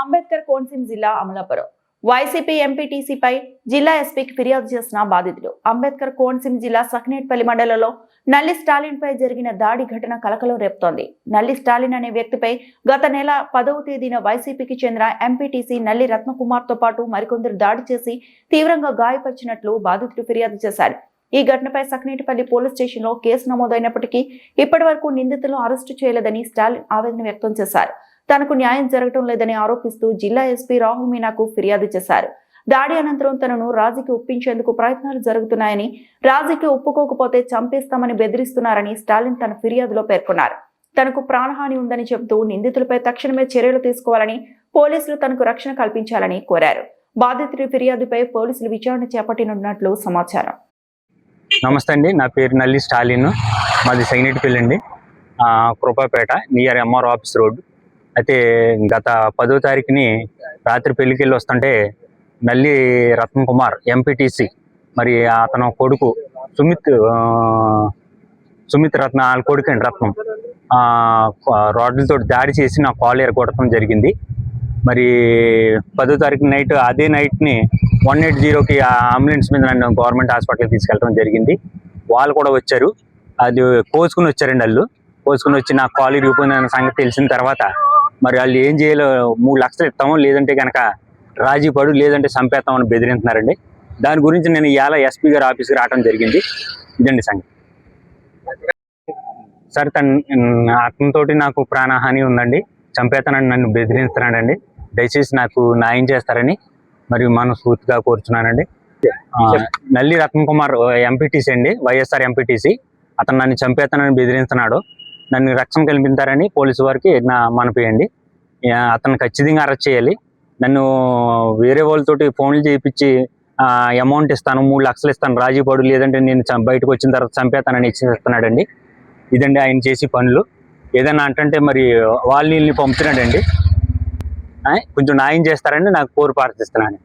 అంబేద్కర్ కోనసీమ జిల్లా అమలాపురం. వైసీపీ ఎంపీటీసీపై జిల్లా ఎస్పీకి ఫిర్యాదు చేసిన బాధితులు. అంబేద్కర్ కోనసీమ జిల్లా సఖనేట్పల్లి మండలంలో నల్లి స్టాలిన్ పై జరిగిన దాడి ఘటన కలకలం రేపుతోంది. నల్లి స్టాలిన్ అనే వ్యక్తిపై గత నెల పదవ తేదీన వైసీపీకి చెందిన ఎంపీటీసీ నల్లి రత్నకుమార్తో పాటు మరికొందరు దాడి చేసి తీవ్రంగా గాయపరిచినట్లు బాధితులు ఫిర్యాదు చేశారు. ఈ ఘటనపై సఖనేటిపల్లి పోలీస్ స్టేషన్లో కేసు నమోదైనప్పటికీ ఇప్పటి వరకు నిందితులను అరెస్టు చేయలేదని స్టాలిన్ ఆవేదన వ్యక్తం చేశారు. తనకు న్యాయం జరగటం లేదని ఆరోపిస్తూ జిల్లా ఎస్పీ రాహుల్ మీనాకు ఫిర్యాదు చేశారు. దాడి అనంతరం తనను రాజీకి ఒప్పించేందుకు ప్రయత్నాలు జరుగుతున్నాయని రాజీకి ఒప్పుకోకపోతే చంపేస్తామని బెదిరిస్తున్నారని స్టాలిన్ తన ఫిర్యాదులో పేర్కొన్నారు. తనకు ప్రాణహాని ఉందని చెబుతూ నిందితులపై తక్షణమే చర్యలు తీసుకోవాలని పోలీసులు తనకు రక్షణ కల్పించాలని కోరారు. బాధితుడి ఫిర్యాదుపై పోలీసులు విచారణ చేపట్టనున్నట్లు సమాచారం. నమస్తే అండి. నా పేరు నల్లి స్టాలిన్. మాది సైనెట్పల్లి అండి. Krupapeta near MR office road. అయితే గత పదో తారీఖుని రాత్రి పెళ్ళికెళ్ళి వస్తుంటే నల్లి రత్న కుమార్ ఎంపీటీసీ మరి అతను కొడుకు సుమిత్ సుమిత్ రత్న వాళ్ళ కొడుకు అండి రత్నం రోడ్లతో దాడి చేసి నా కాలు ఎరగొట్టడం జరిగింది. మరి పదో తారీఖు నైట్ అదే నైట్ని వన్ ఎయిట్ జీరోకి అంబులెన్స్ మీద నన్ను గవర్నమెంట్ హాస్పిటల్కి తీసుకెళ్ళడం జరిగింది. వాళ్ళు కూడా వచ్చారు. అది కోసుకుని వచ్చారండి వాళ్ళు. కోసుకుని వచ్చి నా కాలు ఇరిగిపోయిందన్న సంగతి తెలిసిన తర్వాత మరి వాళ్ళు ఏం చేయాలో మూడు లక్షలు ఇస్తాము లేదంటే కనుక రాజీ పడు లేదంటే చంపేస్తామని బెదిరింటున్నారండి దాని గురించి నేను ఇవాళ ఎస్పీ గారి ఆఫీస్కి రావడం జరిగింది. ఇదండి సంగతి. సార్ తన అతనితోటి నాకు ప్రాణహాని ఉందండి. చంపేతానని నన్ను బెదిరిస్తున్నాడండి. దయచేసి నాకు న్యాయం చేస్తారని మరియు మనస్ఫూర్తిగా కోరుచున్నానండి. నల్లి రత్న కుమార్ ఎంపీటీసీ అండి వైఎస్ఆర్ ఎంపీటీసీ. అతను నన్ను చంపేతానని బెదిరిస్తున్నాడు. నన్ను రక్షణ కల్పించారని పోలీసు వారికి నా మనపేయండి అతను ఖచ్చితంగా అరెస్ట్ చేయాలి. నన్ను వేరే వాళ్ళతోటి ఫోన్లు చేయించి అమౌంట్ ఇస్తాను మూడు లక్షలు ఇస్తాను రాజీ పడు లేదంటే నేను చం- బయటకు వచ్చిన తర్వాత చంపేతానని ఇచ్చిస్తున్నాడండి. ఇదండి ఆయన చేసే పనులు. ఏదైనా అంటే మరి వాళ్ళు వీళ్ళని పంపుతున్నాడండి కొంచెం న్యాయం చేస్తారని నాకు కోరి ప్రార్థిస్తున్నాను.